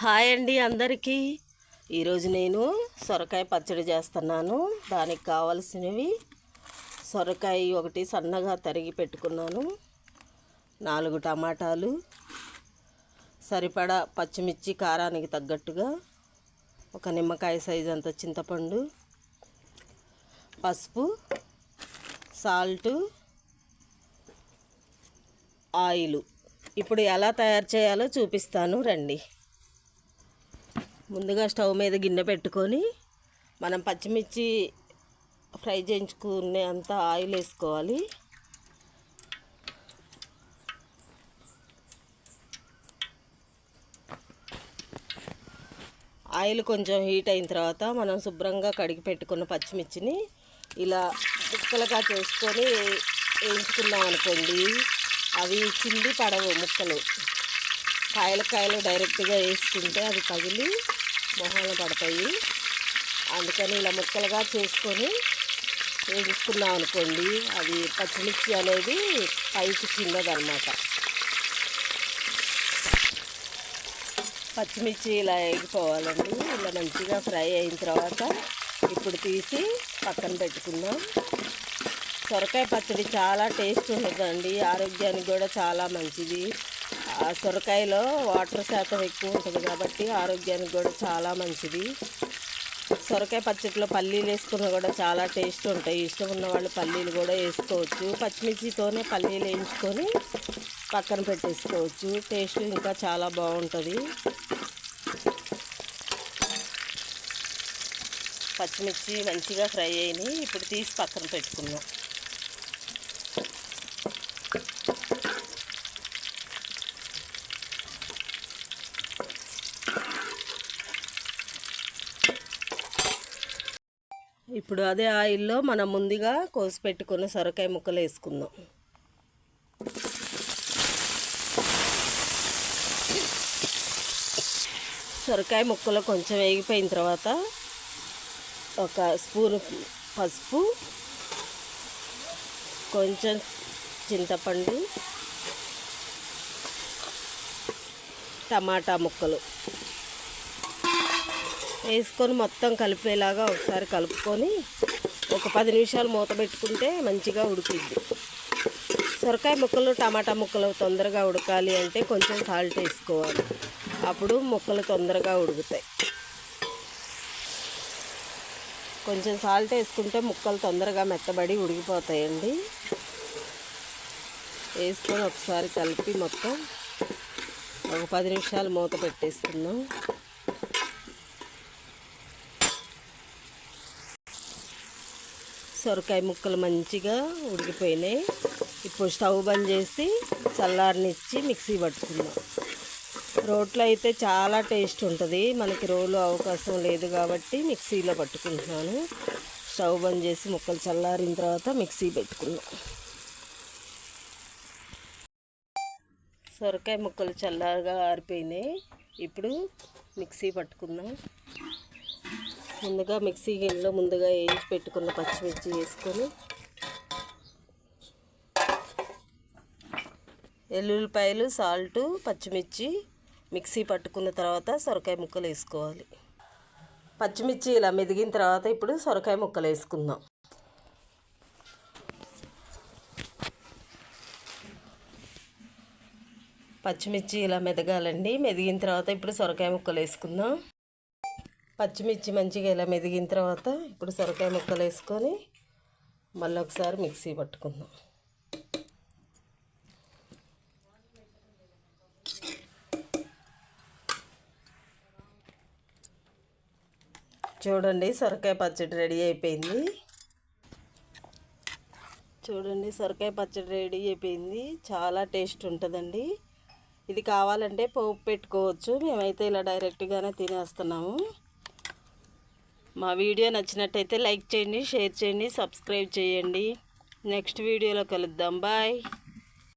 Hi అండి అందరికీ. ఈరోజు నేను సొరకాయ పచ్చడి చేస్తున్నాను. దానికి కావలసినవి సొరకాయ ఒకటి సన్నగా తరిగి పెట్టుకున్నాను. నాలుగు టమాటాలు సరిపడా పచ్చిమిర్చి కారానికి తగ్గట్టుగా ఒక నిమ్మకాయ సైజు అంత చింతపండు పసుపు సాల్టు ఆయిల్. ఇప్పుడు ఎలా తయారు చేయాలో చూపిస్తాను రండి. ముందుగా స్టవ్ మీద గిన్నె పెట్టుకొని మనం పచ్చిమిర్చి ఫ్రై చేయించుకునే అంత ఆయిల్ వేసుకోవాలి. ఆయిల్ కొంచెం హీట్ అయిన తర్వాత మనం శుభ్రంగా కడిగి పెట్టుకున్న పచ్చిమిర్చిని ఇలా ముక్కలుగా చేసుకొని వేయించుకున్నాం అనుకోండి. అవి చిండి పడవు ముక్కలు. కాయలు కాయలు డైరెక్ట్గా వేసుకుంటే అవి పగిలి మొహాలు పడతాయి. అందుకని ఇలా ముక్కలుగా చేసుకొని వేసుకున్నాం అనుకోండి అది పచ్చిమిర్చి అనేది పైకి చిందదనమాట పచ్చిమిర్చి ఇలా వేగిపోవాలండి ఇలా మంచిగా ఫ్రై అయిన తర్వాత ఇప్పుడు తీసి పక్కన పెట్టుకుందాం. సొరకాయ పచ్చడి చాలా టేస్ట్ ఉంటుందండి ఆరోగ్యానికి కూడా చాలా మంచిది. ఆ సొరకాయలో వాటర్ శాతం ఎక్కువ ఉంటుంది కాబట్టి ఆరోగ్యానికి కూడా చాలా మంచిది. సొరకాయ పచ్చడిలో పల్లీలు వేసుకున్నా కూడా చాలా టేస్ట్ ఉంటాయి. ఇష్టం ఉన్న వాళ్ళు పల్లీలు కూడా వేసుకోవచ్చు. పచ్చిమిర్చితోనే పల్లీలు వేయించుకొని పక్కన పెట్టేసుకోవచ్చు. టేస్ట్ ఇంకా చాలా బాగుంటుంది. పచ్చిమిర్చి మంచిగా ఫ్రై అయినాయి. ఇప్పుడు తీసి పక్కన పెట్టుకున్నాం ఇప్పుడు అదే ఆయిల్లో మనం ముందుగా కోసి పెట్టుకున్న సొరకాయ ముక్కలు వేసుకుందాం. సొరకాయ ముక్కలు కొంచెం వేగిపోయిన తర్వాత ఒక స్పూన్ పసుపు కొంచెం చింతపండు టమాటా ముక్కలు. వేసుకొని మొత్తం కలిపేలాగా ఒకసారి కలుపుకొని ఒక పది నిమిషాలు మూత పెట్టుకుంటే మంచిగా ఉడికిద్ది. సొరకాయ ముక్కలు టమాటా ముక్కలు తొందరగా ఉడకాలి అంటే కొంచెం సాల్ట్ వేసుకోవాలి. అప్పుడు ముక్కలు తొందరగా ఉడుకుతాయి. కొంచెం సాల్ట్ వేసుకుంటే ముక్కలు తొందరగా మెత్తబడి ఉడికిపోతాయండి. వేసుకొని ఒకసారి కలిపి మొత్తం ఒక పది నిమిషాలు మూత పెట్టేసుకుందాం. సొరకాయ ముక్కలు మంచిగా ఉడికిపోయినాయి. ఇప్పుడు స్టవ్ బంద్ చేసి చల్లారనిచ్చి మిక్సీ పట్టుకుందాం. రోట్లో అయితే చాలా టేస్ట్ ఉంటుంది. మనకి రోలు అవకాశం లేదు కాబట్టి మిక్సీలో పట్టుకుంటున్నాను. స్టవ్ బంద్ చేసి ముక్కలు చల్లారిన తర్వాత మిక్సీ పెట్టుకున్నాం సొరకాయ ముక్కలు చల్లారుగా ఆరిపోయినాయి. ఇప్పుడు మిక్సీ పట్టుకుందాం. ముందుగా మిక్సీ గిన్నెలో ముందుగా వేయించి పెట్టుకున్న పచ్చిమిర్చి వేసుకొని ఎల్లుల్లిపాయలు సాల్టు పచ్చిమిర్చి మిక్సీ పట్టుకున్న తర్వాత సొరకాయ ముక్కలు వేసుకోవాలి. పచ్చిమిర్చి ఇలా మెదిగిన తర్వాత ఇప్పుడు సొరకాయ ముక్కలు వేసుకుందాం. పచ్చిమిర్చి ఇలా మెదగాలండి. మెదిగిన తర్వాత ఇప్పుడు సొరకాయ ముక్కలు వేసుకుందాం. పచ్చిమిర్చి మంచిగా ఇలా మెదిగిన తర్వాత ఇప్పుడు సొరకాయ ముక్కలు వేసుకొని మళ్ళీ ఒకసారి మిక్సీ పట్టుకుందాం. చూడండి సొరకాయ పచ్చడి రెడీ అయిపోయింది. చూడండి సొరకాయ పచ్చడి రెడీ అయిపోయింది. చాలా టేస్ట్ ఉంటుందండి. ఇది కావాలంటే పోపు పెట్టుకోవచ్చు. మేమైతే ఇలా డైరెక్ట్గానే తినేస్తున్నాము. మా వీడియో నచ్చినట్టయితే లైక్ చేయండి షేర్ చేయండి సబ్స్క్రైబ్ చేయండి. నెక్స్ట్ వీడియోలో కలుద్దాం. బాయ్.